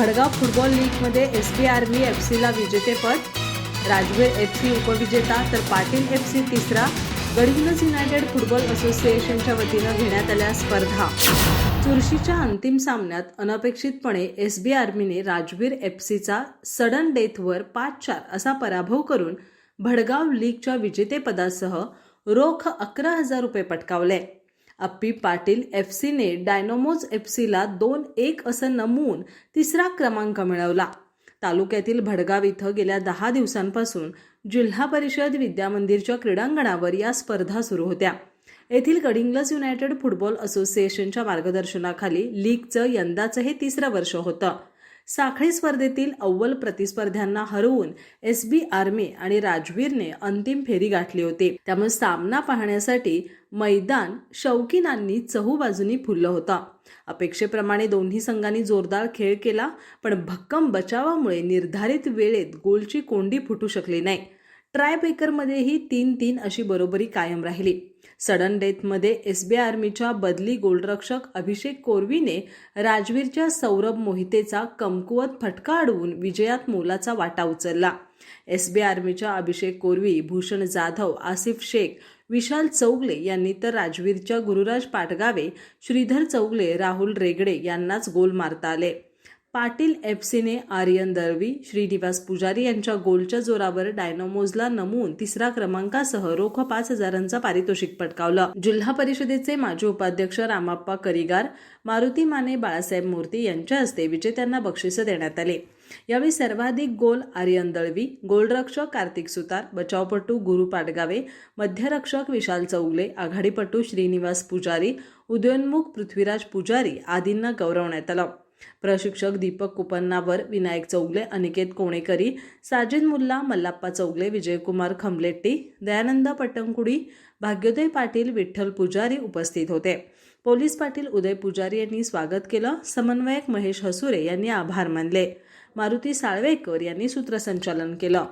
Bhadgaon football लीगमध्ये S B army F सीला विजेतेपद राजवीर एफ सी उपविजेता तर पाटील एफ सी तिसरा गडहिंग्लज युनायटेड फुटबॉल असोसिएशनच्या वतीनं घेण्यात आल्या स्पर्धा. चुरशीच्या अंतिम सामन्यात अनपेक्षितपणे एस बी आर्मीने राजवीर एफ सीचा सडन डेथवर पाच चार असा पराभव करून भडगाव लीगच्या विजेतेपदासह रोख अकरा हजार रुपये पटकावले. अप्पी पाटील एफ सीने डायनोमोज एफ सीला दोन एक असं नमवून तिसरा क्रमांक मिळवला. तालुक्यातील भडगाव इथं गेल्या दहा दिवसांपासून जिल्हा परिषद विद्यामंदिरच्या क्रीडांगणावर या स्पर्धा सुरू होत्या. येथील गडिंग्लज युनायटेड फुटबॉल असोसिएशनच्या मार्गदर्शनाखाली लीगचं यंदाचं हे तिसरं वर्ष होतं. साखळी स्पर्धेतील अव्वल प्रतिस्पर्ध्यांना हरवून एस बी आर्मी आणि राजवीरने अंतिम फेरी गाठली होती. त्यामुळे सामना पाहण्यासाठी मैदान शौकीनांनी चहूबाजूनी फुललं होतं. अपेक्षेप्रमाणे दोन्ही संघांनी जोरदार खेळ केला पण भक्कम बचावामुळे निर्धारित वेळेत गोलची कोंडी फुटू शकली नाही. ट्रायबेकरमध्येही तीन तीन अशी बरोबरी कायम राहिली. सडन डेथमध्ये एस बी आर्मीच्या बदली गोलरक्षक अभिषेक कोरवीने राजवीरच्या सौरभ मोहितेचा कमकुवत फटका अडवून विजयात मोलाचा वाटा उचलला. एस बी आर्मीच्या अभिषेक कोरवी भूषण जाधव आसिफ शेख विशाल चौगले यांनी तर राजवीरच्या गुरुराज पाटगावे श्रीधर चौगले राहुल रेगडे यांनाच गोल मारता आले. पाटील एफ सीने आर्यन दळवी श्रीनिवास पुजारी यांच्या गोलच्या जोरावर डायनोमोजला नमवून तिसरा क्रमांकासह रोख पाच हजारांचा पारितोषिक पटकावलं. जिल्हा परिषदेचे माजी उपाध्यक्ष रामाप्पा करिगार मारुती माने बाळासाहेब मूर्ती यांच्या हस्ते विजेत्यांना बक्षिसं देण्यात आले. यावेळी सर्वाधिक गोल आर्यन दळवी गोलरक्षक कार्तिक सुतार बचावपटू गुरु पाटगावे मध्यरक्षक विशाल चौगले आघाडीपटू श्रीनिवास पुजारी उदयोन्मुख पृथ्वीराज पुजारी आदींना गौरवण्यात आलं. प्रशिक्षक दीपक कुपन्नावर विनायक चौगले अनिकेत कोणेकरी साजिद मुल्ला मल्लाप्पा चौगले विजयकुमार खमलेट्टी दयानंद पटंकुडी भाग्योदय पाटील विठ्ठल पुजारी उपस्थित होते. पोलीस पाटील उदय पुजारी यांनी स्वागत केलं. समन्वयक महेश हसुरे यांनी आभार मानले. मारुती साळवेकर यांनी सूत्रसंचालन केलं.